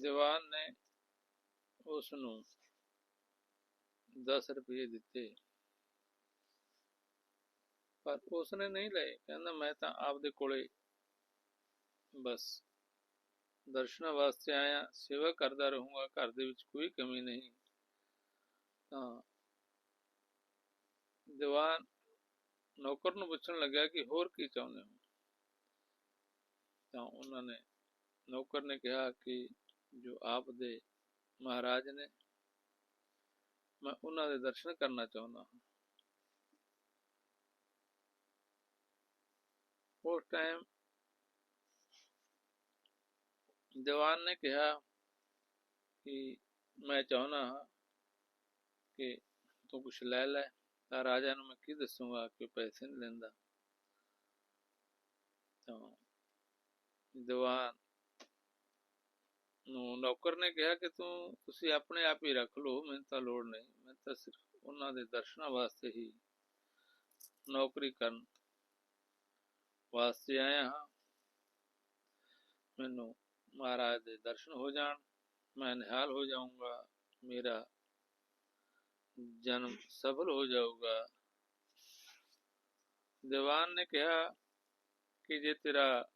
ਦੀਵਾਨ ਨੇ ਉਸ ਨੂੰ 10 ਰੁਪਏ ਦਿੱਤੇ। ਪਰ ਉਸਨੇ ਨਹੀਂ ਲਏ। ਕਹਿੰਦਾ, ਮੈਂ ਤਾਂ ਆਪਦੇ ਕੋਲੇ ਬਸ ਦਰਸ਼ਨਾਂ ਵਾਸਤੇ ਆਇਆ, ਸੇਵਾ ਕਰਦਾ ਰਹੂੰਗਾ, ਘਰ ਦੇ ਵਿੱਚ ਕੋਈ ਕਮੀ ਨਹੀਂ। ਤਾਂ ਦੀਵਾਨ ਨੌਕਰ ਨੂੰ ਪੁੱਛਣ ਲੱਗਾ ਕਿ ਹੋਰ ਕੀ ਚਾਹੁੰਦੇ ਹੋ? ਤਾਂ ਉਹਨਾਂ ਨੇ ਨੌਕਰ ਨੇ ਕਿਹਾ ਕਿ ਜੋ ਆਪ ਦੇ ਮਹਾਰਾਜ ਨੇ ਮੈਂ ਉਹਨਾਂ ਦੇ ਦਰਸ਼ਨ ਕਰਨਾ ਚਾਹੁੰਦਾ ਹਾਂ। ਉਸ ਟਾਈਮ ਦੀਵਾਨ ਨੇ ਕਿਹਾ ਕਿ ਮੈਂ ਚਾਹੁੰਦਾ ਹਾਂ ਕਿ ਤੂੰ ਕੁਛ ਲੈ ਲੈ, ਤਾਂ ਰਾਜਾ ਨੂੰ ਮੈਂ ਕੀ ਦੱਸੂਗਾ ਕਿ ਪੈਸੇ ਨਹੀਂ ਲੈਂਦਾ। ਤਾਂ ਦੀਵਾਨ ਨੂੰ ਨੌਕਰ ਨੇ ਕਿਹਾ ਕਿ ਤੂੰ, ਤੁਸੀਂ ਆਪਣੇ ਆਪ ਹੀ ਰੱਖ ਲਓ, ਮੈਨੂੰ ਤਾਂ ਲੋੜ ਨਹੀਂ। ਮੈਂ ਤਾਂ ਸਿਰਫ ਉਹਨਾਂ ਦੇ ਦਰਸ਼ਨਾਂ ਵਾਸਤੇ ਹੀ ਨੌਕਰੀ ਕਰਨ ਵਾਸਤੇ ਆਇਆ ਹਾਂ। ਮੈਨੂੰ ਮਹਾਰਾਜ ਦੇ ਦਰਸ਼ਨ ਹੋ ਜਾਣ, ਮੈਂ ਨਿਹਾਲ ਹੋ ਜਾਊਂਗਾ, ਮੇਰਾ ਜਨਮ ਸਫਲ ਹੋ ਜਾਊਗਾ। ਦੀਵਾਨ ਨੇ ਕਿਹਾ ਕਿ ਜੇ ਤੇਰਾ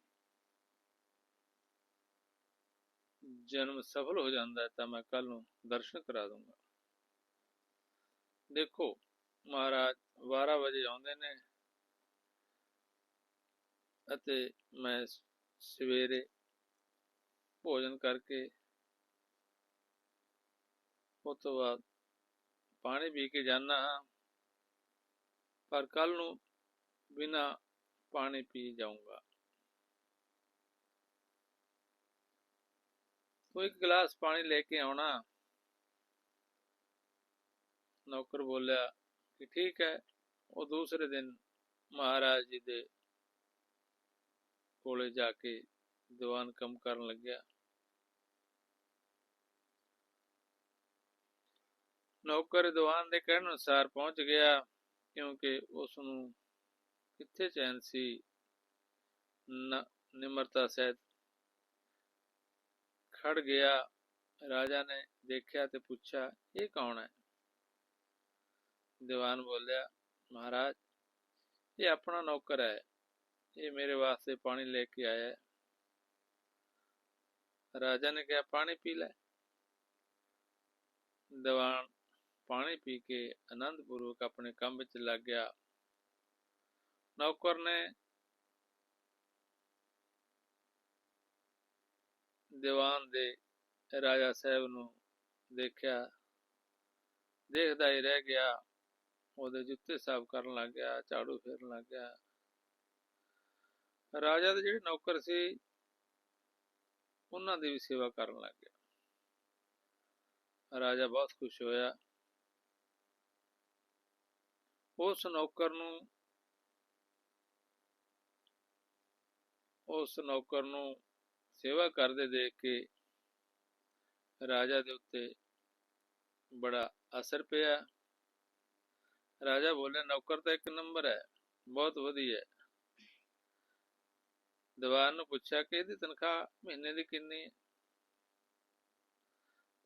ਜਨਮ ਸਫਲ ਹੋ ਜਾਂਦਾ ਹੈ ਤਾਂ ਮੈਂ ਕੱਲ ਨੂੰ ਦਰਸ਼ਨ ਕਰਾ ਦੂੰਗਾ ਦੇਖੋ, ਮਹਾਰਾਜ 12 ਵਜੇ ਆਉਂਦੇ ਨੇ ਅਤੇ ਮੈਂ ਸਵੇਰੇ ਭੋਜਨ ਕਰਕੇ ਉਸ ਤੋਂ ਬਾਅਦ ਪਾਣੀ ਪੀ ਕੇ ਜਾਣਾ ਹਾਂ, ਪਰ ਕੱਲ ਨੂੰ ਬਿਨਾ ਪਾਣੀ ਪੀ ਜਾਊਂਗਾ। ਤੂੰ ਇੱਕ ਗਲਾਸ ਪਾਣੀ ਲੈ ਕੇ ਆਉਣਾ। ਨੌਕਰ ਬੋਲਿਆ ਕਿ ਠੀਕ ਹੈ, ਉਹ ਦੂਸਰੇ ਦਿਨ ਮਹਾਰਾਜ ਜੀ ਦੇ ਕੋਲੇ ਜਾ ਕੇ ਦੀਵਾਨ ਕੰਮ ਕਰਨ ਲੱਗਿਆ। ਨੌਕਰ ਦੀਵਾਨ ਦੇ ਕਹਿਣ ਅਨੁਸਾਰ ਪਹੁੰਚ ਗਿਆ, ਕਿਉਂਕਿ ਉਸ ਨੂੰ ਕਿੱਥੇ ਚੈਨ ਸੀ, ਨ- ਨਿਮਰਤਾ ਸਹਿਤ ਖੜ ਗਿਆ ਰਾਜਾ ਨੇ ਦੇਖਿਆ ਤੇ ਪੁੱਛਿਆ ਇਹ ਕੌਣ ਹੈ ਦੀਵਾਨ ਬੋਲਿਆ ਮਹਾਰਾਜ ਇਹ ਆਪਣਾ ਨੌਕਰ ਹੈ ਇਹ ਮੇਰੇ ਵਾਸਤੇ ਪਾਣੀ ਲੈ ਕੇ ਆਇਆ ਹੈ ਰਾਜਾ ਨੇ ਕਿਹਾ ਪਾਣੀ ਪੀ ਲੈ ਦੀਵਾਨ ਪਾਣੀ ਪੀ ਕੇ ਆਨੰਦਪੂਰਵਕ ਆਪਣੇ ਕੰਮ ਵਿੱਚ ਲੱਗ ਗਿਆ ਨੌਕਰ ਨੇ ਦੀਵਾਨ ਦੇ ਰਾਜਾ ਸਾਹਿਬ ਨੂੰ ਦੇਖਿਆ, ਦੇਖਦਾ ਹੀ ਰਹਿ ਗਿਆ, ਉਹਦੇ ਜੁੱਤੇ ਸਾਫ਼ ਕਰਨ ਲੱਗ ਗਿਆ, ਝਾੜੂ ਫੇਰਨ ਲੱਗ ਗਿਆ। ਰਾਜਾ ਦੇ ਜਿਹੜੇ ਨੌਕਰ ਸੀ, ਉਹਨਾਂ ਦੀ ਵੀ ਸੇਵਾ ਕਰਨ ਲੱਗ ਗਿਆ। ਰਾਜਾ ਬਹੁਤ ਖੁਸ਼ ਹੋਇਆ। ਉਸ ਨੌਕਰ ਨੂੰ, ਉਸ ਨੌਕਰ ਨੂੰ ਸੇਵਾ ਕਰਦੇ ਦੇਖ ਕੇ ਰਾਜਾ ਦੇ ਉੱਤੇ ਬੜਾ ਅਸਰ ਪਿਆ। ਰਾਜਾ ਬੋਲੇ, ਨੌਕਰ ਤਾਂ ਇੱਕ ਨੰਬਰ ਹੈ, ਬਹੁਤ ਵਧੀਆ ਹੈ। ਦੀਵਾਨ ਨੂੰ ਪੁੱਛਿਆ ਕਿ ਇਹਦੀ ਤਨਖਾਹ ਮਹੀਨੇ ਦੀ ਕਿੰਨੀ ਹੈ?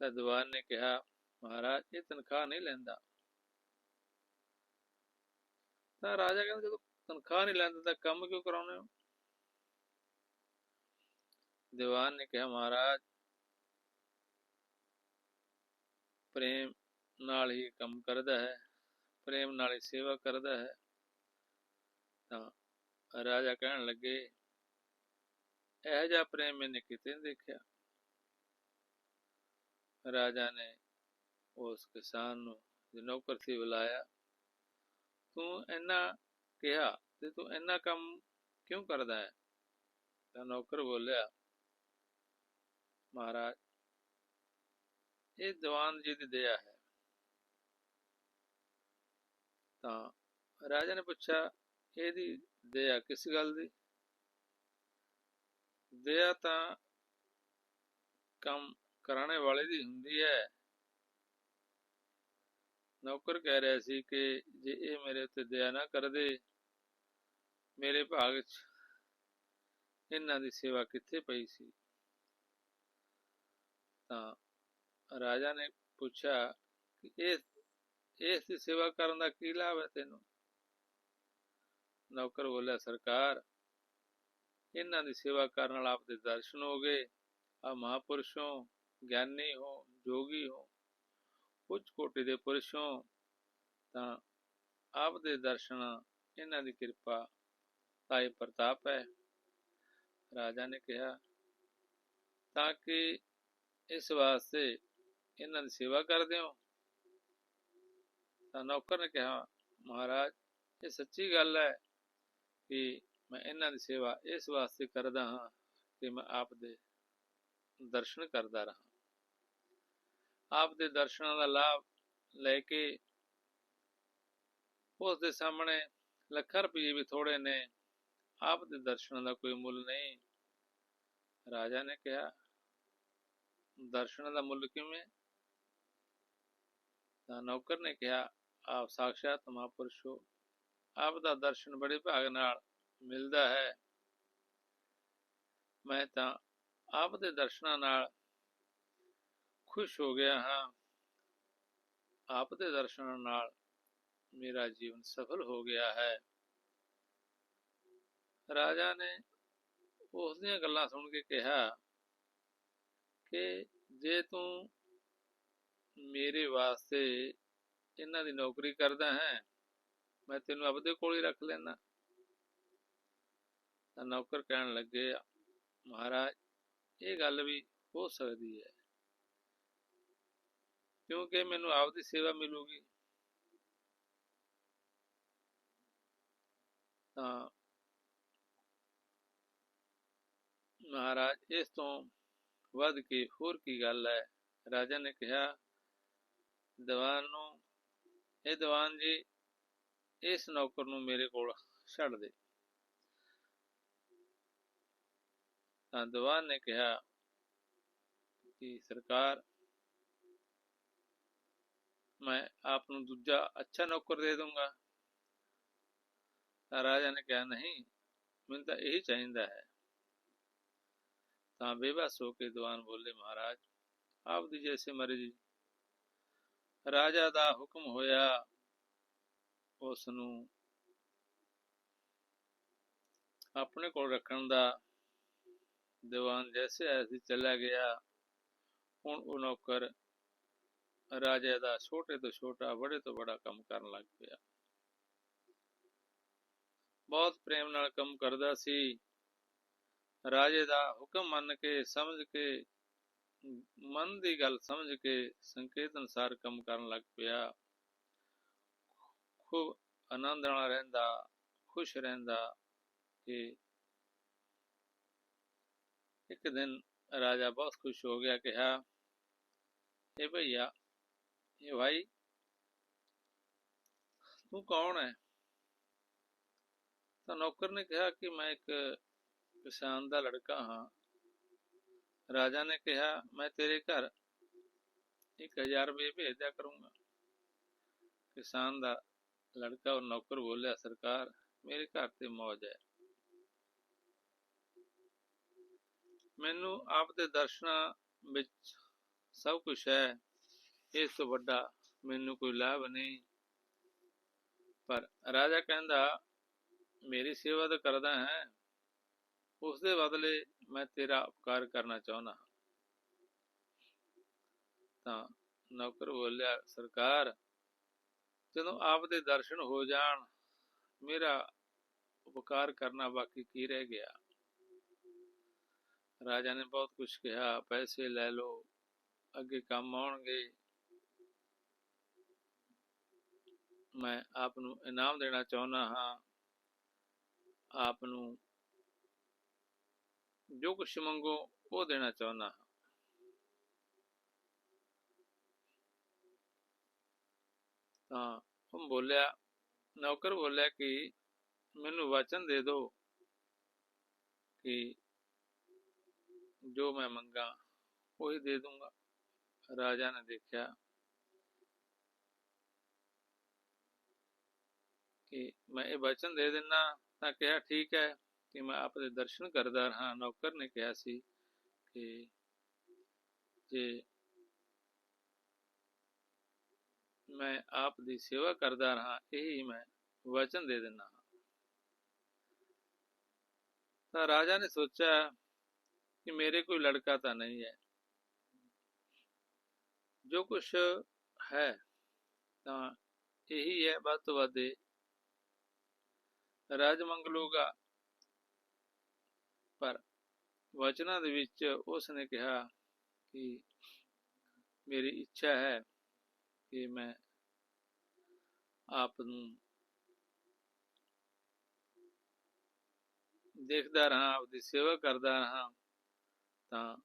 ਤਾਂ ਦੀਵਾਨ ਨੇ ਕਿਹਾ, ਮਹਾਰਾਜ, ਇਹ ਤਨਖਾਹ ਨਹੀਂ ਲੈਂਦਾ। ਤਾਂ ਰਾਜਾ ਕਹਿੰਦਾ, ਜਦੋਂ ਤਨਖਾਹ ਨਹੀਂ ਲੈਂਦਾ ਤਾਂ ਕੰਮ ਕਿਉਂ ਕਰਾਉਨੇ ਹੋ? ਦੀਵਾਨ ਨੇ ਕਿਹਾ ਮਹਾਰਾਜ ਪ੍ਰੇਮ ਨਾਲ ਹੀ ਕੰਮ ਕਰਦਾ ਹੈ ਪ੍ਰੇਮ ਨਾਲ ਹੀ ਸੇਵਾ ਕਰਦਾ ਹੈ ਤਾਂ ਰਾਜਾ ਕਹਿਣ ਲੱਗੇ ਇਹ ਜਿਹਾ ਪ੍ਰੇਮ ਮੈਨੇ ਕਿਤੇ ਨਹੀਂ ਦੇਖਿਆ ਰਾਜਾ ਨੇ ਉਸ ਕਿਸਾਨ ਨੂੰ ਜੋ ਨੌਕਰ ਸੀ ਬੁਲਾਇਆ ਤੂੰ ਇੰਨਾ ਕਿਹਾ ਤੇ ਤੂੰ ਇੰਨਾ ਕੰਮ ਕਿਉਂ ਕਰਦਾ ਹੈ ਤਾਂ ਨੌਕਰ ਬੋਲਿਆ ਮਹਾਰਾਜ, ਇਹ ਦੀਵਾਨ ਜੀ ਦੀ ਦਇਆ ਹੈ। ਤਾਂ ਰਾਜਾ ਨੇ ਪੁੱਛਿਆ, ਇਹਦੀ ਦਇਆ ਕਿਸ ਗੱਲ ਦੀ? ਦਇਆ ਤਾਂ ਕੰਮ ਕਰਾਣੇ ਵਾਲੇ ਦੀ ਹੁੰਦੀ ਹੈ। ਨੌਕਰ ਕਹਿ ਰਿਹਾ ਸੀ ਕਿ ਜੇ ਇਹ ਮੇਰੇ ਉੱਤੇ ਦਇਆ ਨਾ ਕਰਦੇ, ਮੇਰੇ ਭਾਗ 'ਚ ਇਹਨਾਂ ਦੀ ਸੇਵਾ ਕਿੱਥੇ ਪਈ ਸੀ? ਤਾਂ ਰਾਜਾ ਨੇ ਪੁੱਛਿਆ ਕਿ ਇਹ, ਇਸ ਦੀ ਸੇਵਾ ਕਰਨ ਦਾ ਕੀ ਲਾਭ ਹੈ ਤੈਨੂੰ? ਨੌਕਰ ਬੋਲਿਆ, ਸਰਕਾਰ, ਇਹਨਾਂ ਦੀ ਸੇਵਾ ਕਰਨ ਨਾਲ ਆਪਦੇ ਦਰਸ਼ਨ ਹੋ ਗਏ। ਆ ਮਹਾਪੁਰਸ਼ੋਂ ਗਿਆਨੀ ਹੋ, ਜੋਗੀ ਹੋ, ਉੱਚ ਕੋਟि ਦੇ ਪੁਰਸ਼ੋਂ, ਤਾਂ ਆਪ ਦੇ ਦਰਸ਼ਨ, ਇਹਨਾਂ ਦੀ ਕਿਰਪਾ ਦਾ ਪ੍ਰਤਾਪ ਹੈ। ਰਾਜਾ ਨੇ ਕਿਹਾ, ਤਾਂ ਕਿ ਇਸ ਵਾਸਤੇ ਇਹਨਾਂ ਦੀ ਸੇਵਾ ਕਰਦੇ ਹੋ? ਤਾਂ ਨੌਕਰ ਨੇ ਕਿਹਾ, ਮਹਾਰਾਜ, ਇਹ ਸੱਚੀ ਗੱਲ ਹੈ ਕਿ ਮੈਂ ਇਹਨਾਂ ਦੀ ਸੇਵਾ ਇਸ ਵਾਸਤੇ ਕਰਦਾ ਹਾਂ ਕਿ ਮੈਂ ਆਪ ਦੇ ਦਰਸ਼ਨ ਕਰਦਾ ਰਹਾ। ਆਪ ਦੇ ਦਰਸ਼ਨਾਂ ਦਾ ਲਾਭ ਲੈ ਕੇ ਉਸ ਦੇ ਸਾਹਮਣੇ ਲੱਖਾਂ ਰੁਪਏ ਵੀ ਥੋੜੇ ਨੇ, ਆਪ ਦੇ ਦਰਸ਼ਨਾਂ ਦਾ ਕੋਈ ਮੁੱਲ ਨਹੀਂ। ਰਾਜਾ ਨੇ ਕਿਹਾ ਦਰਸ਼ਨਾਂ ਦਾ ਮੁੱਲ ਕਿਵੇਂ? ਤਾਂ ਨੌਕਰ ਨੇ ਕਿਹਾ, ਆਪ ਸਾਖਸ਼ਾਤ ਮਹਾਪੁਰਸ਼ ਹੋ। ਆਪ ਦਾ ਦਰਸ਼ਨ ਬੜੇ ਭਾਗ ਨਾਲ ਮਿਲਦਾ ਹੈ। ਮੈਂ ਤਾਂ ਆਪ ਦੇ ਦਰਸ਼ਨਾਂ ਨਾਲ ਖੁਸ਼ ਹੋ ਗਿਆ ਹਾਂ। ਆਪ ਦੇ ਦਰਸ਼ਨਾਂ ਨਾਲ ਮੇਰਾ ਜੀਵਨ ਸਫਲ ਹੋ ਗਿਆ ਹੈ। ਰਾਜਾ ਨੇ ਉਸ ਦੀਆਂ ਗੱਲਾਂ ਸੁਣ ਕੇ ਕਿਹਾ ਕਿ ਜੇ ਤੂੰ ਮੇਰੇ ਵਾਸਤੇ ਇਹਨਾਂ ਦੀ ਨੌਕਰੀ ਕਰਦਾ ਹੈ, ਮੈਂ ਤੈਨੂੰ ਆਪਦੇ ਕੋਲ ਹੀ ਰੱਖ ਲੈਣਾ ਤਾਂ ਨੌਕਰ ਕਹਿਣ ਲੱਗੇ, ਮਹਾਰਾਜ, ਇਹ ਗੱਲ ਵੀ ਹੋ ਸਕਦੀ ਹੈ। ਕਿਉਂਕਿ ਮੈਨੂੰ ਆਪਦੀ ਸੇਵਾ ਮਿਲੂਗੀ। ਤਾਂ ਮਹਾਰਾਜ, ਇਸ ਤੋਂ ਵੱਧ ਕੇ, ਹੋਰ ਕੀ ਗੱਲ ਹੈ? ਰਾਜਾ ਨੇ ਕਿਹਾ, ਦੀਵਾਨ ਨੂੰ ਇਹ ਦੀਵਾਨ ਜੀ, ਇਸ ਨੌਕਰ ਨੂੰ ਮੇਰੇ ਕੋਲ ਛੱਡ ਦੇ। ਤਾਂ ਦੀਵਾਨ ਨੇ ਕਿਹਾ ਕਿ ਸਰਕਾਰ, ਮੈਂ ਆਪ ਨੂੰ ਦੂਜਾ ਅੱਛਾ ਨੌਕਰ ਦੇ ਦੂੰਗਾ ਤਾਂ ਰਾਜਾ ਨੇ ਕਿਹਾ, ਨਹੀਂ, ਮੈਨੂੰ ਤਾਂ ਇਹੀ ਚਾਹੀਦਾ ਹੈ ਤਾਂ ਬੇਬਸ ਹੋ ਕੇ ਦੀਵਾਨ ਬੋਲੇ ਮਹਾਰਾਜ, ਆਪ ਦੀ ਜੈਸੇ ਮਰਜ਼ੀ। ਰਾਜਾ ਦਾ ਹੁਕਮ ਹੋਇਆ ਉਸ ਨੂੰ ਆਪਣੇ ਕੋਲ ਰੱਖਣ ਦਾ। ਦੀਵਾਨ ਜੈਸੇ ਐਸੀ ਚਲਾ ਗਿਆ। ਹੁਣ ਉਹ ਨੌਕਰ ਰਾਜੇ ਦਾ ਛੋਟੇ ਤੋਂ ਛੋਟਾ ਬੜੇ ਤੋਂ ਬੜਾ ਕੰਮ ਕਰਨ ਲੱਗ ਪਿਆ। ਬਹੁਤ ਪ੍ਰੇਮ ਨਾਲ ਕੰਮ ਕਰਦਾ ਸੀ। ਰਾਜੇ ਦਾ ਹੁਕਮ ਮੰਨ ਕੇ, ਸਮਝ ਕੇ, ਮਨ ਦੀ ਗੱਲ ਸਮਝ ਕੇ ਸੰਕੇਤ ਅਨਸਾਰ ਕੰਮ ਕਰਨ ਲੱਗ ਪਿਆ। ਖੂਬ ਆਨੰਦ ਨਾਲ ਰਹਿੰਦਾ, ਖੁਸ਼ ਰਹਿੰਦਾ ਕਿ ਇੱਕ ਦਿਨ ਰਾਜਾ ਬਹੁਤ ਖੁਸ਼ ਹੋ ਗਿਆ ਕਿਹਾ ਇਹ ਭਈਆ, ਇਹ ਭਾਈ, ਤੂੰ ਕੌਣ ਹੈ? ਤਾਂ ਨੌਕਰ ਨੇ ਕਿਹਾ ਕਿ ਮੈਂ ਇੱਕ ਕਿਸਾਨ ਦਾ ਲੜਕਾ ਹਾਂ। ਰਾਜਾ ਨੇ ਕਿਹਾ, ਮੈਂ ਤੇਰੇ ਘਰ 1000 ਰੁਪਏ ਭੇਜ ਦਿਆ ਕਰੂੰਗਾ। ਕਿਸਾਨ ਦਾ ਲੜਕਾ ਔਰ ਨੌਕਰ ਬੋਲਿਆ, ਸਰਕਾਰ, ਮੇਰੇ ਘਰ ਤੇ ਮੌਜ ਹੈ। ਮੈਨੂੰ ਆਪ ਦੇ ਦਰਸ਼ਨਾਂ ਵਿੱਚ ਸਭ ਕੁਝ ਹੈ। ਇਸ ਤੋਂ ਵੱਡਾ ਮੈਨੂੰ ਕੋਈ ਲਾਭ ਨਹੀਂ। ਪਰ ਰਾਜਾ ਕਹਿੰਦਾ, ਮੇਰੀ ਸੇਵਾ ਤਾਂ ਕਰਦਾ ਹੈ। ਉਸ ਦੇ ਬਦਲੇ ਮੈਂ ਤੇਰਾ ਉਪਕਾਰ ਕਰਨਾ ਚਾਹੁੰਦਾ ਹਾਂ। ਤਾਂ ਨੌਕਰ ਬੋਲਿਆ, ਸਰਕਾਰ, ਜਦੋਂ ਆਪ ਦੇ ਦਰਸ਼ਨ ਹੋ ਜਾਣ, ਮੇਰਾ ਉਪਕਾਰ ਕਰਨਾ ਬਾਕੀ ਕੀ ਰਹਿ ਗਿਆ? ਰਾਜਾ ਨੇ ਬਹੁਤ ਕੁਝ ਕਿਹਾ, ਪੈਸੇ ਲੈ ਲਓ, ਅੱਗੇ ਕੰਮ ਆਉਣਗੇ। ਮੈਂ ਆਪ ਨੂੰ ਇਨਾਮ ਦੇਣਾ ਚਾਹੁੰਦਾ ਹਾਂ। ਆਪ ਨੂੰ ਜੋ ਕੁਛ ਮੰਗੋ, ਉਹ ਦੇਣਾ ਚਾਹੁੰਦਾ ਹਾਂ। ਤਾਂ ਉਹ ਬੋਲਿਆ, ਨੌਕਰ ਬੋਲਿਆ ਕਿ ਮੈਨੂੰ ਵਚਨ ਦੇ ਦਿਓ ਕਿ ਜੋ ਮੈਂ ਮੰਗਾ, ਉਹੀ ਦੇ ਦੂੰਗਾ। ਰਾਜਾ ਨੇ ਦੇਖਿਆ ਕਿ ਮੈਂ ਇਹ ਵਚਨ ਦੇ ਦਿੰਨਾ ਤਾਂ ਕਿਹਾ, ਠੀਕ ਹੈ ਕਿ ਮੈਂ ਆਪ ਦੇ ਦਰਸ਼ਨ ਕਰਦਾ ਰਹਾ। ਨੌਕਰ ਨੇ ਕਿਹਾ ਸੀ ਕਿ ਜੇ ਮੈਂ ਆਪ ਦੀ ਸੇਵਾ ਕਰਦਾ ਰਹਾ, ਇਹੀ ਮੈਂ ਵਚਨ ਦੇ ਦਿੰਦਾ ਹਾਂ। ਤਾਂ ਰਾਜਾ ਨੇ ਸੋਚਿਆ ਕਿ ਮੇਰੇ ਕੋਈ ਲੜਕਾ ਤਾਂ ਨਹੀਂ ਹੈ। ਜੋ ਕੁਝ ਹੈ ਤਾਂ ਇਹੀ ਹੈ। ਵੱਧ ਤੋਂ ਵੱਧ ਰਾਜ ਮੰਗਲੂਗਾ ਪਰ ਵਚਨਾਂ ਦੇ ਵਿੱਚ ਉਸ ਨੇ ਕਿਹਾ ਕਿ ਮੇਰੀ ਇੱਛਾ ਹੈ ਕਿ ਮੈਂ ਆਪ ਨੂੰ ਦੇਖਦਾ ਰਹਾ, ਆਪਦੀ ਸੇਵਾ ਕਰਦਾ ਰਹਾ, ਤਾਂ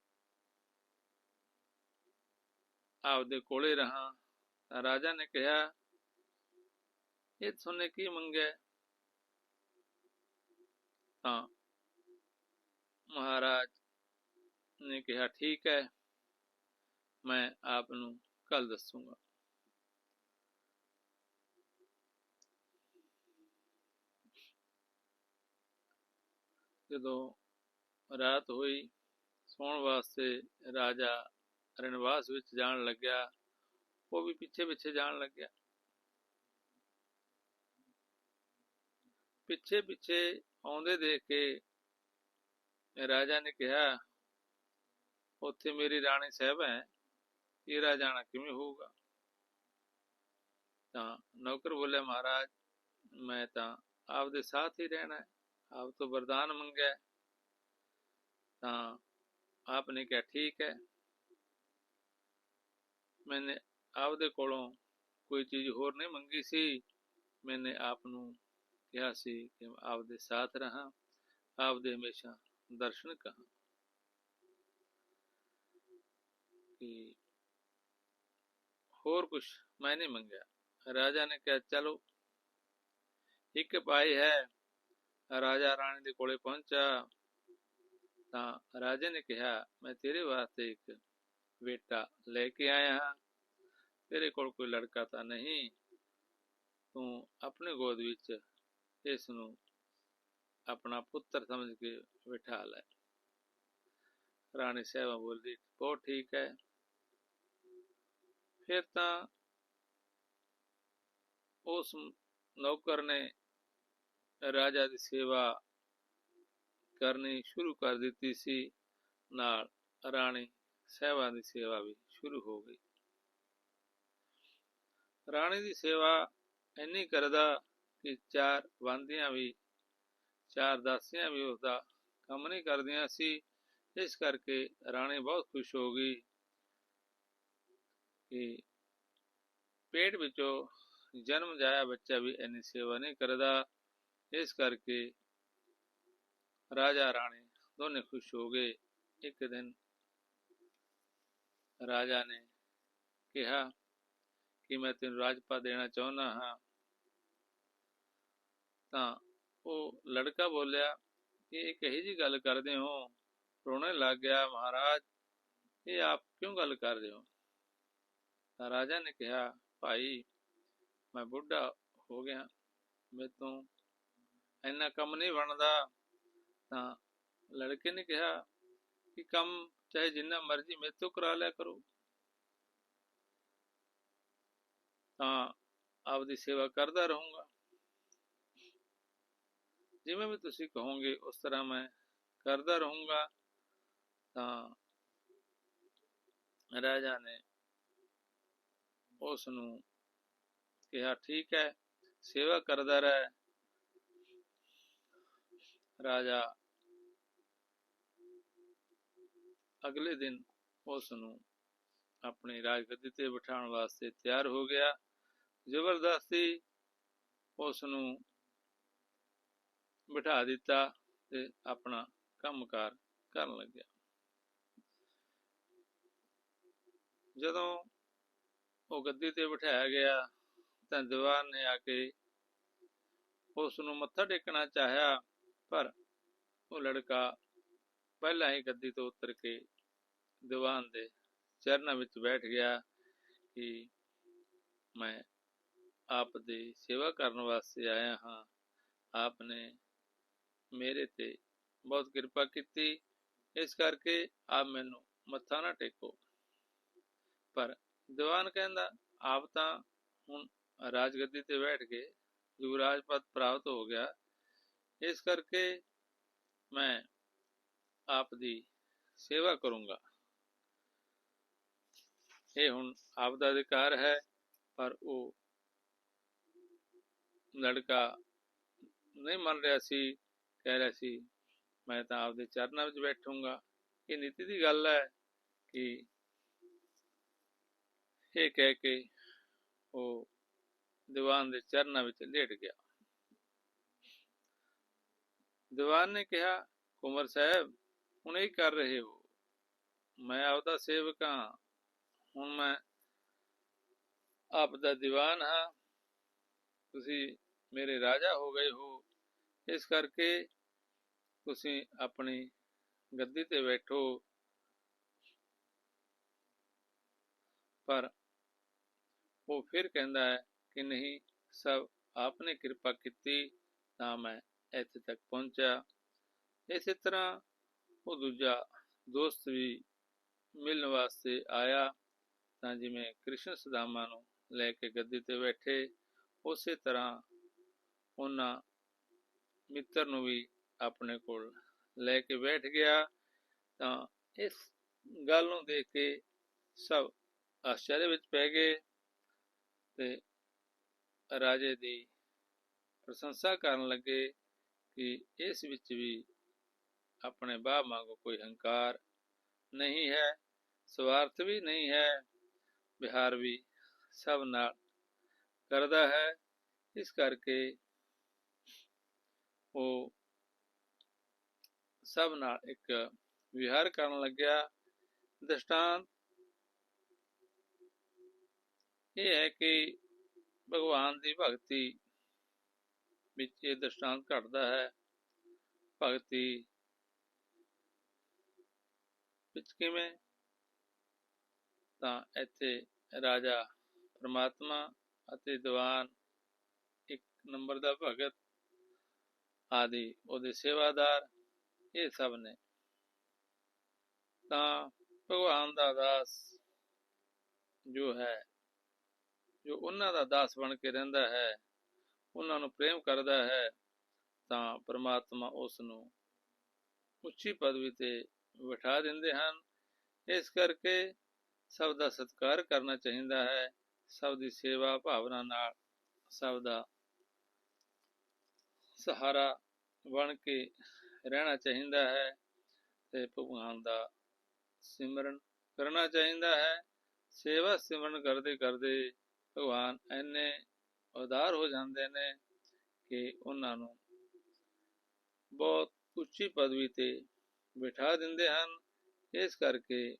ਆਪਦੇ ਕੋਲੇ ਰਹਾ। ਤਾਂ ਰਾਜਾ ਨੇ ਕਿਹਾ, ਇਹ ਤੁਹਾਨੂੰ ਕੀ ਮੰਗਿਆ? ਤਾਂ ਮਹਾਰਾਜ ਨੇ ਕਿਹਾ, ਠੀਕ ਹੈ, ਮੈਂ ਆਪ ਨੂੰ ਕੱਲ ਦੱਸੂਗਾ। ਜਦੋਂ ਰਾਤ ਹੋਈ, ਸੌਣ ਵਾਸਤੇ ਰਾਜਾ ਰਣਵਾਸ ਵਿੱਚ ਜਾਣ ਲੱਗਿਆ, ਉਹ ਵੀ ਪਿੱਛੇ ਪਿੱਛੇ ਜਾਣ ਲੱਗਿਆ। ਪਿੱਛੇ ਪਿੱਛੇ ਆਉਂਦੇ ਦੇਖ ਕੇ ਰਾਜਾ ਨੇ ਕਿਹਾ, ਉੱਥੇ ਮੇਰੀ ਰਾਣੀ ਸਾਹਿਬ ਹੈ, ਇਹ ਜਾਣਾ ਕਿਵੇਂ ਹੋਊਗਾ? ਤਾਂ ਨੌਕਰ ਬੋਲੇ, ਮਹਾਰਾਜ, ਮੈਂ ਤਾਂ ਆਪਦੇ ਸਾਥ ਹੀ ਰਹਿਣਾ ਹੈ, ਆਪ ਤੋਂ ਵਰਦਾਨ ਮੰਗਿਆ ਤਾਂ ਆਪਨੇ ਕਿਹਾ, ਠੀਕ ਹੈ, ਮੈਨੇ ਆਪਦੇ ਕੋਲੋਂ ਕੋਈ ਚੀਜ਼ ਹੋਰ ਨਹੀਂ ਮੰਗੀ ਸੀ। ਮੈਨੇ ਆਪ ਨੂੰ ਕਿਹਾ ਸੀ ਕਿ ਆਪਦੇ ਸਾਥ ਰਹਾ, ਆਪਦੇ ਹਮੇਸ਼ਾ ਦਰਸ਼ਨ ਕਹਾਂ ਕਿ ਹੋਰ ਕੁਝ ਮੈਂ ਨਹੀਂ ਮੰਗਿਆ ਰਾਜਾ ਨੇ ਕਿਹਾ ਚਲੋ ਇੱਕ ਭਾਈ ਹੈ ਰਾਜਾ ਰਾਣੀ ਦੇ ਕੋਲੇ ਪਹੁੰਚਾ ਤਾਂ ਰਾਜੇ ਨੇ ਕਿਹਾ ਮੈਂ ਤੇਰੇ ਵਾਸਤੇ ਇੱਕ ਬੇਟਾ ਲੈ ਕੇ ਆਇਆ ਹਾਂ ਤੇਰੇ ਕੋਲ ਕੋਈ ਲੜਕਾ ਤਾਂ ਨਹੀਂ ਤੂੰ ਆਪਣੇ ਗੋਦ ਵਿੱਚ ਇਸ ਨੂੰ ਆਪਣਾ ਪੁੱਤਰ ਸਮਝ ਕੇ ਬਿਠਾ ਲੈ। ਰਾਣੀ ਸਾਹਿਬਾ ਬੋਲਦੀ, ਬਹੁਤ ਠੀਕ ਹੈ। ਫਿਰ ਤਾਂ ਉਸ ਨੌਕਰ ਨੇ ਰਾਜਾ ਦੀ ਸੇਵਾ ਕਰਨੀ ਸ਼ੁਰੂ ਕਰ ਦਿੱਤੀ ਸੀ। ਨਾਲ ਰਾਣੀ ਸਹਿਬਾ ਦੀ ਸੇਵਾ ਵੀ ਸ਼ੁਰੂ ਹੋ ਗਈ। ਰਾਣੀ ਦੀ ਸੇਵਾ ਇੰਨੀ ਕਰਦਾ ਕਿ ਚਾਰ ਬੰਦੀਆਂ ਵੀ ਚਾਰ ਦਾਸੀਆਂ ਵੀ ਉਸਦਾ ਕੰਮ ਨਹੀਂ ਕਰਦੀਆਂ ਸੀ। ਇਸ ਕਰਕੇ ਰਾਣੀ ਬਹੁਤ ਖੁਸ਼ ਹੋ ਗਈ ਕਿ ਪੇਟ ਵਿੱਚੋਂ ਜਨਮ ਜਾਇਆ ਬੱਚਾ ਵੀ ਇੰਨੀ ਸੇਵਾ ਨਹੀਂ ਕਰਦਾ। ਇਸ ਕਰਕੇ ਰਾਜਾ, ਰਾਣੀ ਦੋਨੇ ਖੁਸ਼ ਹੋ ਗਏ। ਇੱਕ ਦਿਨ ਰਾਜਾ ਨੇ ਕਿਹਾ ਕਿ ਮੈਂ ਤੈਨੂੰ ਰਾਜਪਾ ਦੇਣਾ ਚਾਹੁੰਦਾ ਹਾਂ, ਤਾਂ ਉਹ ਲੜਕਾ ਬੋਲਿਆ ਕਿ ਇਹ ਕਹੀ ਜੀ ਗੱਲ ਕਰਦੇ ਹੋ? ਰੋਣੇ ਲੱਗ ਗਿਆ ਮਹਾਰਾਜ। ਇਹ ਆਪ ਕਿਉਂ ਗੱਲ ਕਰਦੇ ਹੋ? ਤਾਂ ਰਾਜਾ ਨੇ ਕਿਹਾ, ਭਾਈ, ਮੈਂ ਬੁੱਢਾ ਹੋ ਗਿਆ। ਮੈਂ ਤੋਂ ਇੰਨਾ ਕੰਮ ਨਹੀਂ ਬਣਦਾ। ਤਾਂ ਲੜਕੇ ਨੇ ਕਿਹਾ ਕਿ ਕੰਮ ਚਾਹੇ ਜਿੰਨਾ ਮਰਜ਼ੀ ਮੇਰੇ ਤੋਂ ਕਰਾ ਲਿਆ ਕਰੋ। ਤਾਂ ਆਪਦੀ ਸੇਵਾ ਕਰਦਾ ਰਹੂੰਗਾ। ਜਿਵੇਂ ਵੀ ਤੁਸੀਂ ਕਹੋਗੇ, ਉਸ ਤਰ੍ਹਾਂ ਮੈਂ ਕਰਦਾ ਰਹੂੰਗਾ। ਤਾਂ ਰਾਜਾ ਨੇ ਉਸ ਨੂੰ ਕਿਹਾ, ਠੀਕ ਹੈ, ਸੇਵਾ ਕਰਦਾ ਰਹਿ। ਰਾਜਾ ਅਗਲੇ ਦਿਨ ਉਸ ਨੂੰ ਆਪਣੀ ਰਾਜਗੱਦੀ ਤੇ ਬਿਠਾਉਣ ਵਾਸਤੇ ਤਿਆਰ ਹੋ ਗਿਆ। ਜ਼ਬਰਦਸਤੀ ਉਸ ਨੂੰ ਬਿਠਾ ਦਿੱਤਾ ਤੇ ਆਪਣਾ ਕੰਮਕਾਰ ਕਰਨ ਲੱਗਿਆ। ਜਦੋਂ ਉਹ ਗੱਦੀ ਤੇ ਬਿਠਾਇਆ ਗਿਆ ਤਾਂ ਦੀਵਾਨ ਨੇ ਆ ਕੇ ਉਸ ਨੂੰ ਮੱਥਾ ਟੇਕਣਾ ਚਾਹਿਆ, ਪਰ ਉਹ ਲੜਕਾ ਪਹਿਲਾਂ ਹੀ ਗੱਦੀ ਤੋਂ ਉਤਰ ਕੇ ਦੀਵਾਨ ਦੇ ਚਰਨਾਂ ਵਿੱਚ ਬੈਠ ਗਿਆ ਕਿ ਮੈਂ ਆਪ ਦੀ ਸੇਵਾ ਕਰਨ ਵਾਸਤੇ ਆਇਆ ਹਾਂ। ਆਪ ਨੇ ਮੇਰੇ ਤੇ ਬਹੁਤ ਕਿਰਪਾ ਕੀਤੀ। ਇਸ ਕਰਕੇ ਆਪ ਮੈਨੂੰ ਮੱਥਾ ਨਾ ਟੇਕੋ। ਪਰ ਦੀਵਾਨ ਕਹਿੰਦਾ, ਆਪ ਤਾਂ ਹੁਣ ਰਾਜਗੱਦੀ ਤੇ ਬੈਠ ਕੇ ਯੁਵਰਾਜ ਪਦ ਪ੍ਰਾਪਤ ਹੋ ਗਿਆ। ਇਸ ਕਰਕੇ ਮੈਂ ਆਪ ਦੀ ਸੇਵਾ ਕਰੂੰਗਾ। ਇਹ ਹੁਣ ਆਪ ਦਾ ਅਧਿਕਾਰ ਹੈ, ਪਰ ਉਹ ਲੜਕਾ ਨਹੀਂ ਮੰਨ ਰਿਹਾ ਸੀ। ਕਹਿ ਰਿਹਾ ਸੀ, ਮੈਂ ਤਾਂ ਆਪਦੇ ਚਰਨਾਂ ਵਿੱਚ ਬੈਠੂੰਗਾ। ਇਹ ਨੀਤੀ ਦੀ ਗੱਲ ਹੈ ਕਿ ਇਹ ਕਹਿ ਕੇ ਉਹ ਦੀਵਾਨ ਦੇ ਚਰਨਾਂ ਵਿੱਚ ਲੇਟ ਗਿਆ। ਦੀਵਾਨ ਨੇ ਕਿਹਾ, ਕੁਮਰ ਸਾਹਿਬ, ਹੁਣ ਇਹ ਕਰ ਰਹੇ ਹੋ। ਮੈਂ ਆਪਦਾ ਸੇਵਕ ਹਾਂ। ਹੁਣ ਮੈਂ ਆਪ ਦਾ ਦੀਵਾਨ ਹਾਂ। ਤੁਸੀਂ ਮੇਰੇ ਰਾਜਾ ਹੋ ਗਏ ਹੋ। ਇਸ ਕਰਕੇ ਤੁਸੀਂ ਆਪਣੀ ਗੱਦੀ ਤੇ ਬੈਠੋ। ਪਰ ਉਹ ਫਿਰ ਕਹਿੰਦਾ ਹੈ ਕਿ ਨਹੀਂ, ਸਭ ਆਪਨੇ ਕਿਰਪਾ ਕੀਤੀ ਤਾਂ ਮੈਂ ਇੱਥੇ ਤੱਕ ਪਹੁੰਚਿਆ। ਇਸੇ ਤਰ੍ਹਾਂ ਉਹ ਦੂਜਾ ਦੋਸਤ ਵੀ ਮਿਲਣ ਵਾਸਤੇ ਆਇਆ। ਤਾਂ ਜਿਵੇਂ ਕ੍ਰਿਸ਼ਨ ਸਦਾਮਾ ਨੂੰ ਲੈ ਕੇ ਗੱਦੀ ਤੇ ਬੈਠੇ, ਉਸੇ ਤਰ੍ਹਾਂ ਉਹਨਾਂ ਮਿੱਤਰ ਨੂੰ ਵੀ ਆਪਣੇ ਕੋਲ ਲੈ ਕੇ ਬੈਠ ਗਿਆ ਤਾਂ ਇਸ ਗੱਲ ਨੂੰ ਦੇਖ ਕੇ ਸਭ ਆਸ਼ਚਰਯ ਵਿੱਚ ਪੈ ਗਏ ਤੇ ਰਾਜੇ ਦੀ ਪ੍ਰਸ਼ੰਸਾ ਕਰਨ ਲੱਗੇ ਕਿ ਇਸ ਵਿੱਚ ਵੀ ਆਪਣੇ ਬਾਹ ਵਾਂਗੂ ਕੋਈ ਹੰਕਾਰ ਨਹੀਂ ਹੈ, ਸਵਾਰਥ ਵੀ ਨਹੀਂ ਹੈ, ਵਿਹਾਰ ਵੀ ਸਭ ਨਾਲ ਕਰਦਾ ਹੈ। ਇਸ ਕਰਕੇ ਉਹ ਸਭ ਨਾਲ ਇੱਕ ਵਿਹਾਰ ਕਰਨ ਲੱਗਿਆ। ਦ੍ਰਿਸ਼ਟਾਂਤ ਇਹ ਹੈ ਕਿ ਭਗਵਾਨ ਦੀ ਭਗਤੀ ਵਿੱਚ ਇਹ ਦ੍ਰਿਸ਼ਟਾਂਤ ਘਟਦਾ ਹੈ। ਭਗਤੀ ਵਿੱਚ ਕਿਵੇਂ? ਤਾਂ ਇੱਥੇ ਰਾਜਾ, ਪ੍ਰਮਾਤਮਾ ਅਤੇ ਦੀਵਾਨ, ਇੱਕ ਨੰਬਰ ਦਾ ਭਗਤ ਆਦਿ, ਉਹਦੇ ਸੇਵਾਦਾਰ ਇਹ ਸਭ ਨੇ। ਤਾਂ ਭਗਵਾਨ ਦਾ ਦਾਸ ਜੋ ਹੈ, ਜੋ ਉਹਨਾਂ ਦਾ ਦਾਸ ਬਣ ਕੇ ਰਹਿੰਦਾ ਹੈ, ਉਹਨਾਂ ਨੂੰ ਪ੍ਰੇਮ ਕਰਦਾ ਹੈ, ਤਾਂ ਪ੍ਰਮਾਤਮਾ ਉਸ ਨੂੰ ਉੱਚੀ ਪਦਵੀ ਤੇ ਬਿਠਾ ਦਿੰਦੇ ਹਨ। ਇਸ ਕਰਕੇ ਸਭ ਦਾ ਸਤਿਕਾਰ ਕਰਨਾ ਚਾਹੀਦਾ ਹੈ, ਸਭ ਦੀ ਸੇਵਾ ਭਾਵਨਾ ਨਾਲ ਸਭ ਦਾ ਸਹਾਰਾ ਬਣ ਕੇ ਰਹਿਣਾ ਚਾਹੀਦਾ ਹੈ ਤੇ ਭਗਵਾਨ ਦਾ ਸਿਮਰਨ ਕਰਨਾ ਚਾਹੀਦਾ ਹੈ। ਸੇਵਾ ਸਿਮਰਨ ਕਰਦੇ ਕਰਦੇ ਭਗਵਾਨ ਐਨੇ ਉਦਾਰ ਹੋ ਜਾਂਦੇ ਨੇ ਕਿ ਉਹਨਾਂ ਨੂੰ ਬਹੁਤ ਉੱਚੀ ਪਦਵੀ ਤੇ ਬਿਠਾ ਦਿੰਦੇ ਹਨ। ਇਸ ਕਰਕੇ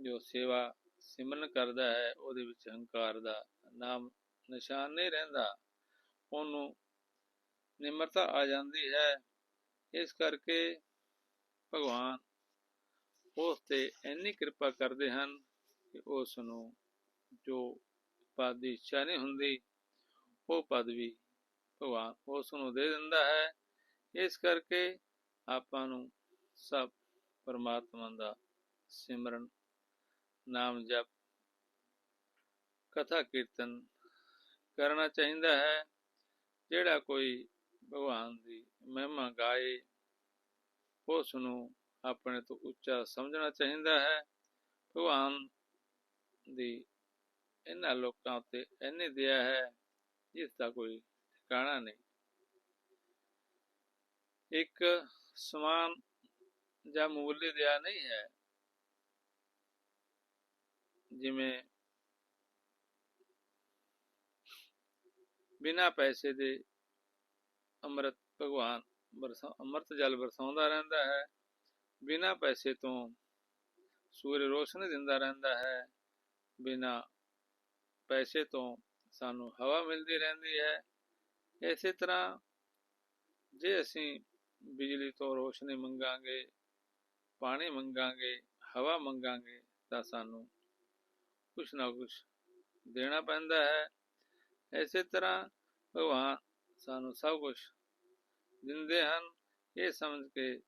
ਜੋ ਸੇਵਾ ਸਿਮਰਨ ਕਰਦਾ ਹੈ, ਉਹਦੇ ਵਿੱਚ ਹੰਕਾਰ ਦਾ ਨਾਮ ਨਿਸ਼ਾਨ ਨਹੀਂ ਰਹਿੰਦਾ। ਉਹਨੂੰ ਨਿਮਰਤਾ ਆ ਜਾਂਦੀ ਹੈ। ਇਸ ਕਰਕੇ ਭਗਵਾਨ ਉਸ ਤੇ ਇੰਨੀ ਕਿਰਪਾ ਕਰਦੇ ਹਨ ਕਿ ਉਸ ਨੂੰ ਜੋ ਪਦ ਦੀ ਇੱਛਾ ਨਹੀਂ ਹੁੰਦੀ, ਉਹ ਪਦ ਵੀ ਭਗਵਾਨ ਉਸ ਨੂੰ ਦੇ ਦਿੰਦਾ ਹੈ। ਇਸ ਕਰਕੇ ਆਪਾਂ ਨੂੰ ਸਭ ਪਰਮਾਤਮਾ ਦਾ ਸਿਮਰਨ, ਨਾਮ ਜਪ, ਕਥਾ ਕੀਰਤਨ ਕਰਨਾ ਚਾਹੀਦਾ ਹੈ। ਜਿਹੜਾ ਕੋਈ ਭਗਵਾਨ ਦੀ ਮਹਿਮਾ ਗਾਏ, ਉਸ ਨੂੰ ਆਪਣੇ ਤੋਂ ਉੱਚਾ ਸਮਝਣਾ ਚਾਹੀਦਾ ਹੈ। ਭਗਵਾਨ ਦੀ ਇਹਨਾਂ ਲੋਕਾਂ ਉੱਤੇ ਇੰਨੀ ਦਇਆ ਹੈ ਜਿਸ ਦਾ ਕੋਈ ਠਿਕਾਣਾ ਨਹੀਂ। ਇੱਕ ਸਮਾਨ ਜਾਂ ਮੁੱਲੀ ਦਇਆ ਨਹੀਂ ਹੈ, ਜਿਵੇਂ ਬਿਨਾ ਪੈਸੇ ਦੇ ਅੰਮ੍ਰਿਤ ਭਗਵਾਨ ਬਰਸਾ, ਅੰਮ੍ਰਿਤ ਜਲ ਬਰਸਾਉਂਦਾ ਰਹਿੰਦਾ ਹੈ, ਬਿਨਾ ਪੈਸੇ ਤੋਂ ਸੂਰਜ ਰੋਸ਼ਨੀ ਦਿੰਦਾ ਰਹਿੰਦਾ ਹੈ, ਬਿਨਾ ਪੈਸੇ ਤੋਂ ਸਾਨੂੰ ਹਵਾ ਮਿਲਦੀ ਰਹਿੰਦੀ ਹੈ। ਇਸੇ ਤਰ੍ਹਾਂ ਜੇ ਅਸੀਂ ਬਿਜਲੀ ਤੋਂ ਰੋਸ਼ਨੀ ਮੰਗਾਂਗੇ, ਪਾਣੀ ਮੰਗਾਂਗੇ, ਹਵਾ ਮੰਗਾਂਗੇ, ਤਾਂ ਸਾਨੂੰ ਕੁਛ ਨਾ ਕੁਛ ਦੇਣਾ ਪੈਂਦਾ ਹੈ। ਇਸੇ ਤਰ੍ਹਾਂ ਭਗਵਾਨ ਸਾਨੂੰ ਸਭ ਕੁਝ ਦਿੰਦੇ ਹਨ। ਇਹ ਸਮਝ ਕੇ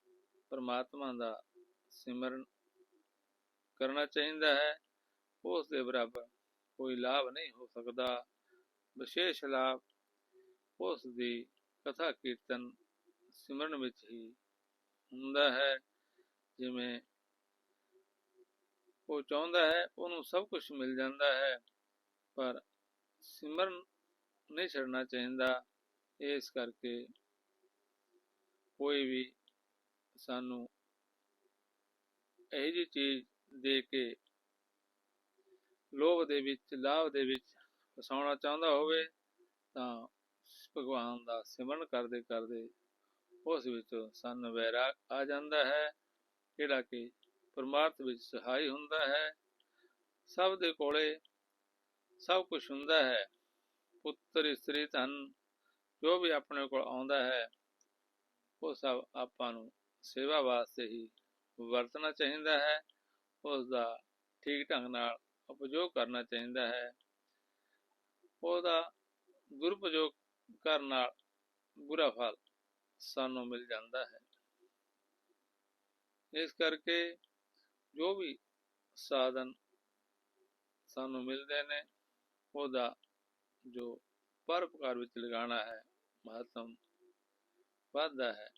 ਪਰਮਾਤਮਾ ਦਾ ਸਿਮਰਨ ਕਰਨਾ ਚਾਹੀਦਾ ਹੈ। ਉਸ ਦੇ ਬਰਾਬਰ ਕੋਈ ਲਾਭ ਨਹੀਂ ਹੋ ਸਕਦਾ। ਵਿਸ਼ੇਸ਼ ਲਾਭ ਉਸ ਦੀ ਕਥਾ ਕੀਰਤਨ ਸਿਮਰਨ ਵਿੱਚ ਹੀ ਹੁੰਦਾ ਹੈ। ਜਿਵੇਂ ਉਹ ਚਾਹੁੰਦਾ ਹੈ, ਉਹਨੂੰ ਸਭ ਕੁਝ ਮਿਲ ਜਾਂਦਾ ਹੈ, ਪਰ ਸਿਮਰਨ ਨਹੀਂ ਛੱਡਣਾ ਚਾਹੀਦਾ। ਇਸ ਕਰਕੇ ਕੋਈ ਵੀ ਸਾਨੂੰ ਇਹੋ ਜਿਹੀ ਚੀਜ਼ ਦੇ ਕੇ ਲੋਭ ਦੇ ਵਿੱਚ, ਲਾਭ ਦੇ ਵਿੱਚ ਫਸਾਉਣਾ ਚਾਹੁੰਦਾ ਹੋਵੇ, ਤਾਂ ਭਗਵਾਨ ਦਾ ਸਿਮਰਨ ਕਰਦੇ ਕਰਦੇ ਉਸ ਵਿੱਚ ਸਨ ਵੈਰਾਗ ਆ ਜਾਂਦਾ ਹੈ, ਜਿਹੜਾ ਕਿ ਪਰਮਾਰਥ ਵਿੱਚ ਸਹਾਈ ਹੁੰਦਾ ਹੈ। ਸਭ ਦੇ ਕੋਲੇ ਸਭ ਕੁਝ ਹੁੰਦਾ ਹੈ। ਪੁੱਤਰ, ਇਸਤਰੀ ਧਨ ਜੋ ਵੀ ਆਪਣੇ ਕੋਲ ਆਉਂਦਾ ਹੈ ਉਹ ਸਭ ਆਪਾਂ ਨੂੰ ਸੇਵਾ ਵਾਸਤੇ ਹੀ ਵਰਤਣਾ ਚਾਹੀਦਾ ਹੈ। ਉਸ ਦਾ ਠੀਕ ਢੰਗ ਨਾਲ ਉਪਯੋਗ ਕਰਨਾ ਚਾਹੀਦਾ ਹੈ। ਉਹਦਾ ਦੁਰਪਯੋਗ ਕਰਨ ਨਾਲ ਬੁਰਾ ਫਲ ਸਾਨੂੰ ਮਿਲ ਜਾਂਦਾ ਹੈ। ਇਸ ਕਰਕੇ ਜੋ ਵੀ ਸਾਧਨ ਸਾਨੂੰ ਮਿਲਦੇ ਨੇ, ਉਹਦਾ ਜੋ ਪਰਉਪਕਾਰ ਵਿੱਚ ਲਗਾਉਣਾ ਹੈ, ਮਹੱਤਵ ਵੱਧਦਾ ਹੈ।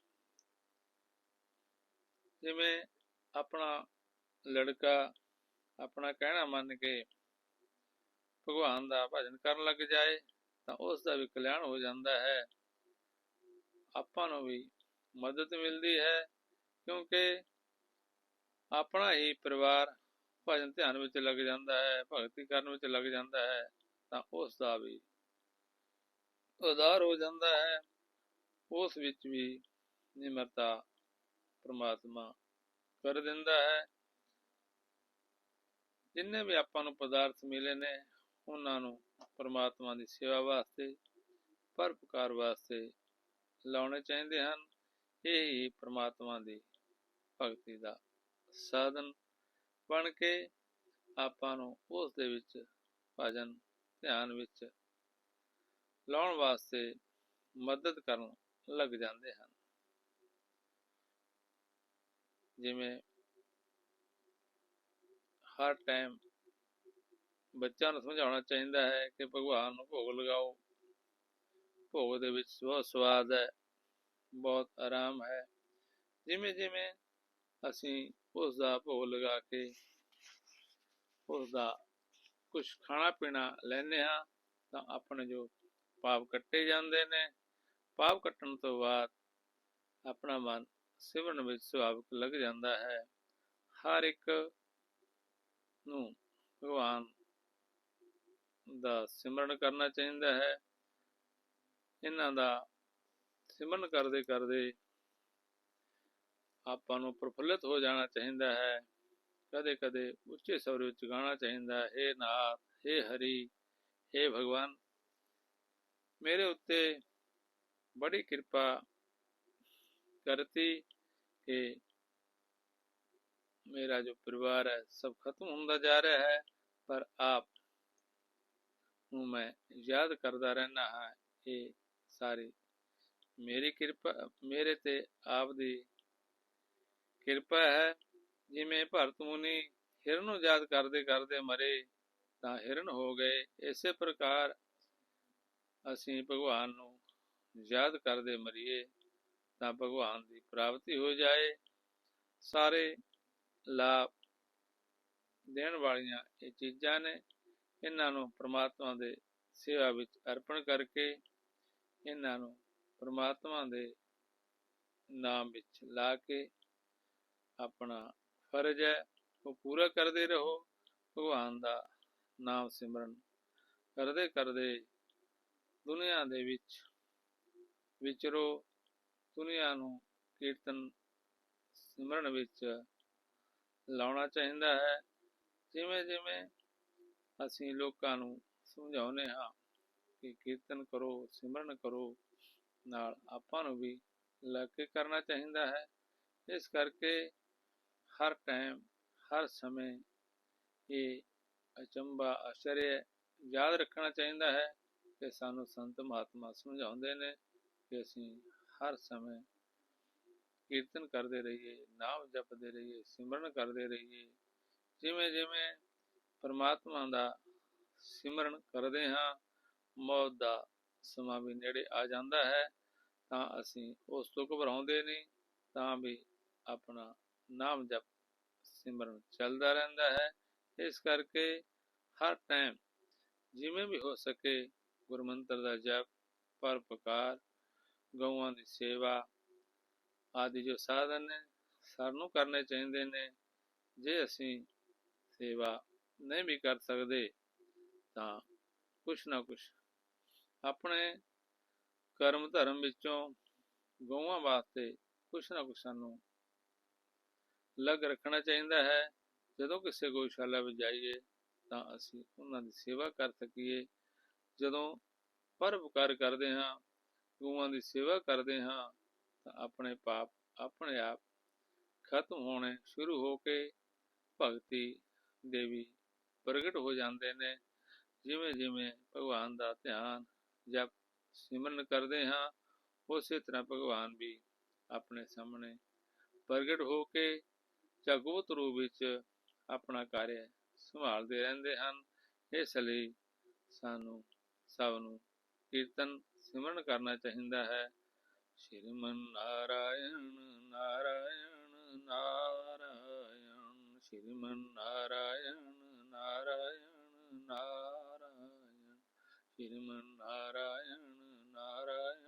ਜਿਵੇਂ ਆਪਣਾ ਲੜਕਾ ਆਪਣਾ ਕਹਿਣਾ ਮੰਨ ਕੇ ਭਗਵਾਨ ਦਾ ਭਜਨ ਕਰਨ ਲੱਗ ਜਾਏ ਤਾਂ ਉਸ ਦਾ ਵੀ ਕਲਿਆਣ ਹੋ ਜਾਂਦਾ ਹੈ। ਆਪਾਂ ਨੂੰ ਵੀ ਮਦਦ ਮਿਲਦੀ ਹੈ ਕਿਉਂਕਿ ਆਪਣਾ ਹੀ ਪਰਿਵਾਰ ਭਜਨ ਧਿਆਨ ਵਿੱਚ ਲੱਗ ਜਾਂਦਾ ਹੈ, ਭਗਤੀ ਕਰਨ ਵਿੱਚ ਲੱਗ ਜਾਂਦਾ ਹੈ ਤਾਂ ਉਸ ਦਾ ਵੀ ਉਦਾਰ ਹੋ ਜਾਂਦਾ ਹੈ। ਉਸ ਵਿੱਚ ਵੀ ਨਿਮਰਤਾ ਪ੍ਰਮਾਤਮਾ ਕਰ ਦਿੰਦਾ ਹੈ। ਜਿੰਨੇ ਵੀ ਆਪਾਂ ਨੂੰ ਪਦਾਰਥ ਮਿਲੇ ਨੇ, ਉਹਨਾਂ ਨੂੰ ਪਰਮਾਤਮਾ ਦੀ ਸੇਵਾ ਵਾਸਤੇ ਪਰਪਕਾਰ ਵਾਸਤੇ ਲਾਉਣੇ ਚਾਹੀਦੇ ਹਨ। ਇਹ ਹੀ ਪਰਮਾਤਮਾ ਦੀ ਭਗਤੀ ਦਾ ਸਾਧਨ ਬਣ ਕੇ ਆਪਾਂ ਨੂੰ ਉਸ ਦੇ ਵਿੱਚ ਭਜਨ, ਧਿਆਨ ਵਿੱਚ ਲਾਉਣ ਵਾਸਤੇ ਮਦਦ ਕਰਨ ਲੱਗ ਜਾਂਦੇ ਹਨ। ਜਿਵੇਂ ਹਰ ਟਾਈਮ ਬੱਚਿਆਂ ਨੂੰ ਸਮਝਾਉਣਾ ਚਾਹੀਦਾ ਹੈ ਕਿ ਭਗਵਾਨ ਨੂੰ ਭੋਗ ਲਗਾਓ। ਭੋਗ ਦੇ ਵਿੱਚ ਬਹੁਤ ਸਵਾਦ ਹੈ, ਬਹੁਤ ਆਰਾਮ ਹੈ। ਜਿਵੇਂ ਜਿਵੇਂ ਅਸੀਂ ਉਸ ਦਾ ਭੋਗ ਲਗਾ ਕੇ ਉਸ ਦਾ ਕੁਝ ਖਾਣਾ ਪੀਣਾ ਲੈਂਦੇ ਹਾਂ ਤਾਂ ਆਪਣੇ ਜੋ ਪਾਪ ਕੱਟੇ ਜਾਂਦੇ ਨੇ ਪਾਪ ਕੱਟਣ ਤੋਂ ਬਾਅਦ ਆਪਣਾ ਮਨ ਸਿਮਰਨ ਵਿੱਚ ਸੁਭਾਵਿਕ ਲੱਗ ਜਾਂਦਾ ਹੈ ਹਰ ਇੱਕ ਨੂੰ ਭਗਵਾਨ ਦਾ ਸਿਮਰਨ ਕਰਨਾ ਚਾਹੀਦਾ ਹੈ ਇਹਨਾਂ ਦਾ ਸਿਮਰਨ ਕਰਦੇ ਕਰਦੇ ਆਪਾਂ ਨੂੰ ਪ੍ਰਫੁੱਲਿਤ ਹੋ ਜਾਣਾ ਚਾਹੀਦਾ ਹੈ ਕਦੇ ਕਦੇ ਉੱਚੇ ਸਵਰ ਵਿੱਚ ਗਾਣਾ ਚਾਹੀਦਾ ਹੈ हे ਨਾਥ हे ਹਰੀ हे ਭਗਵਾਨ ਮੇਰੇ ਉੱਤੇ ਬੜੀ ਕਿਰਪਾ ਕਰਤੀ ਕਿ ਮੇਰਾ ਜੋ ਪਰਿਵਾਰ ਹੈ, ਸਭ ਖਤਮ ਹੁੰਦਾ ਜਾ ਰਿਹਾ ਹੈ, ਪਰ ਆਪ ਨੂੰ ਮੈਂ ਯਾਦ ਕਰਦਾ ਰਹਿਣਾ ਹਾਂ। ਇਹ ਸਾਰੀ ਮੇਰੀ ਕਿਰਪਾ, ਮੇਰੇ ਤੇ ਆਪ ਦੀ ਕਿਰਪਾ ਹੈ। ਜਿਵੇਂ ਭਰਤ ਮੁਨੀ ਹਿਰਨ ਨੂੰ ਯਾਦ ਕਰਦੇ ਕਰਦੇ ਮਰੇ, ਤਾਂ ਹਿਰਨ ਹੋ ਗਏ। ਇਸੇ ਪ੍ਰਕਾਰ ਅਸੀਂ ਭਗਵਾਨ ਨੂੰ ਯਾਦ ਕਰਦੇ ਮਰੀਏ, ਤਾਂ ਭਗਵਾਨ ਦੀ ਪ੍ਰਾਪਤੀ ਹੋ ਜਾਏ। ਸਾਰੇ ਲਾਭ ਦੇਣ ਵਾਲੀਆਂ ਇਹ ਚੀਜ਼ਾਂ ਨੇ। ਇਹਨਾਂ ਨੂੰ ਪ੍ਰਮਾਤਮਾ ਦੇ ਸੇਵਾ ਵਿੱਚ ਅਰਪਣ ਕਰਕੇ, ਇਹਨਾਂ ਨੂੰ ਪ੍ਰਮਾਤਮਾ ਦੇ ਨਾਮ ਵਿੱਚ ਲਾ ਕੇ ਆਪਣਾ ਫਰਜ਼ ਹੈ, ਉਹ ਪੂਰਾ ਕਰਦੇ ਰਹੋ। ਭਗਵਾਨ ਦਾ ਨਾਮ ਸਿਮਰਨ ਕਰਦੇ ਕਰਦੇ ਦੁਨੀਆ ਦੇ ਵਿੱਚ ਵਿਚਰੋ ਦੁਨੀਆ ਨੂੰ ਕੀਰਤਨ ਸਿਮਰਨ ਵਿੱਚ ਲਾਉਣਾ ਚਾਹੀਦਾ ਹੈ। ਜਿਵੇਂ ਜਿਵੇਂ ਅਸੀਂ ਲੋਕਾਂ ਨੂੰ ਸਮਝਾਉਨੇ ਹਾਂ ਕਿ ਕੀਰਤਨ ਕਰੋ, ਸਿਮਰਨ ਕਰੋ, ਨਾਲ ਆਪਾਂ ਨੂੰ ਵੀ ਲੱਗ ਕੇ ਕਰਨਾ ਚਾਹੀਦਾ ਹੈ। ਇਸ ਕਰਕੇ ਹਰ ਟਾਈਮ ਹਰ ਸਮੇਂ ਇਹ ਅਚੰਬਾ ਆਸ਼ਰਯ ਯਾਦ ਰੱਖਣਾ ਚਾਹੀਦਾ ਹੈ ਕਿ ਸਾਨੂੰ ਸੰਤ ਮਹਾਤਮਾ ਸਮਝਾਉਂਦੇ ਨੇ। ਕਿ ਅਸੀਂ ਹਰ ਸਮੇਂ ਕੀਰਤਨ ਕਰਦੇ ਰਹੀਏ, ਨਾਮ ਜਪਦੇ ਰਹੀਏ, ਸਿਮਰਨ ਕਰਦੇ ਰਹੀਏ। ਜਿਵੇਂ ਜਿਵੇਂ ਪਰਮਾਤਮਾ ਦਾ ਸਿਮਰਨ ਕਰਦੇ ਹਾਂ, ਮੌਤ ਦਾ ਸਮਾਂ ਵੀ ਨੇੜੇ ਆ ਜਾਂਦਾ ਹੈ, ਤਾਂ ਅਸੀਂ ਉਸ ਤੋਂ ਘਬਰਾਉਂਦੇ ਨਹੀਂ, ਤਾਂ ਵੀ ਆਪਣਾ ਨਾਮ ਜਪ, ਸਿਮਰਨ ਚੱਲਦਾ ਰਹਿੰਦਾ ਹੈ। ਇਸ ਕਰਕੇ ਹਰ ਟਾਈਮ ਜਿਵੇਂ ਵੀ ਹੋ ਸਕੇ ਗੁਰਮੰਤਰ ਦਾ ਜਪ ਪਰਪਕਾਰ ਗਊਆਂ ਦੀ ਸੇਵਾ ਆਦਿ ਜੋ ਸਾਧਨ ਨੇ, ਸਾਨੂੰ ਕਰਨੇ ਚਾਹੀਦੇ ਨੇ। ਜੇ ਅਸੀਂ ਸੇਵਾ ਨਹੀਂ ਵੀ ਕਰ ਸਕਦੇ, ਤਾਂ ਕੁਛ ਨਾ ਕੁਛ ਆਪਣੇ ਕਰਮ ਧਰਮ ਵਿੱਚੋਂ ਗਊਆਂ ਵਾਸਤੇ ਕੁਛ ਨਾ ਕੁਛ ਸਾਨੂੰ ਲੱਗ ਰੱਖਣਾ ਚਾਹੀਦਾ ਹੈ। ਜਦੋਂ ਕਿਸੇ ਗਊਸ਼ਾਲਾ ਵਿੱਚ ਜਾਈਏ, ਤਾਂ ਅਸੀਂ ਉਹਨਾਂ ਦੀ ਸੇਵਾ ਕਰ ਸਕੀਏ। ਜਦੋਂ ਪਰਉਪਕਾਰ ਕਰਦੇ ਹਾਂ ਗਊਆਂ ਦੀ ਸੇਵਾ ਕਰਦੇ ਹਾਂ, ਤਾਂ ਆਪਣੇ ਪਾਪ ਆਪਣੇ ਆਪ ਖਤਮ ਹੋਣੇ ਸ਼ੁਰੂ ਹੋ ਕੇ ਭਗਤੀ ਦੇਵੀ ਪ੍ਰਗਟ ਹੋ ਜਾਂਦੇ ਨੇ। ਜਿਵੇਂ ਜਿਵੇਂ ਭਗਵਾਨ ਦਾ ਧਿਆਨ ਜਪ ਸਿਮਰਨ ਕਰਦੇ ਹਾਂ, ਉਸੇ ਤਰ੍ਹਾਂ ਭਗਵਾਨ ਵੀ ਆਪਣੇ ਸਾਹਮਣੇ ਪ੍ਰਗਟ ਹੋ ਕੇ ਜਗਵਤ ਰੂਪ ਵਿੱਚ ਆਪਣਾ ਕਾਰਜ ਸੰਭਾਲਦੇ ਰਹਿੰਦੇ ਹਨ। ਇਸ ਲਈ ਸਾਨੂੰ ਸਭ ਨੂੰ ਕੀਰਤਨ ਸਿਮਰਨ ਕਰਨਾ ਚਾਹੀਦਾ ਹੈ। ਸ਼੍ਰੀਮਨ ਨਾਰਾਇਣ ਨਾਰਾਇਣ ਨਾਰਾਇਣ। ਸ਼੍ਰੀਮਨ ਨਾਰਾਇਣ ਨਾਰਾਇਣ ਨਾਰਾਇਣ। ਸ਼੍ਰੀਮਨ ਨਾਰਾਇਣ ਨਾਰਾਇਣ।